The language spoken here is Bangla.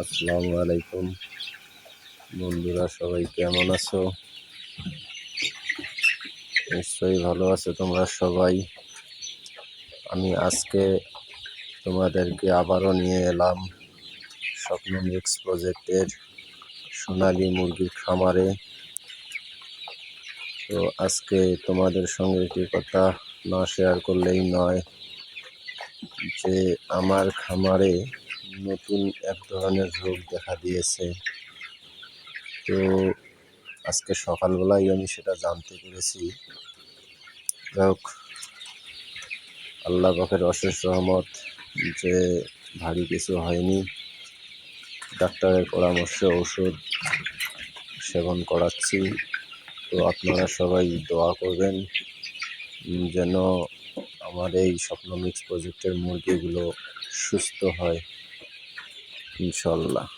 আসসালামু আলাইকুম। বন্ধুরা, সবাই কেমন আছো? নিশ্চয়ই ভালো আছো তোমরা সবাই। আমি আজকে তোমাদেরকে আবারও নিয়ে এলাম স্বপ্ন মিক্স প্রজেক্টের সোনালী মুরগির খামারে। তো আজকে তোমাদের সঙ্গে একটি কথা না শেয়ার করলেই নয় যে, আমার খামারে নতুন এক ধরনের রোগ দেখা দিয়েছে। তো আজকে সকালবেলায় আমি সেটা জানতে পেরেছি। যাই আল্লাহ পাকের অশেষ রহমত যে ভারী কিছু হয়নি। ডাক্তারের পরামর্শে ওষুধ সেবন করাচ্ছি। তো আপনারা সবাই দোয়া করবেন যেন আমার এই স্বপ্ন মিক্স প্রজেক্টের মুরগিগুলো সুস্থ হয়। İnşallah.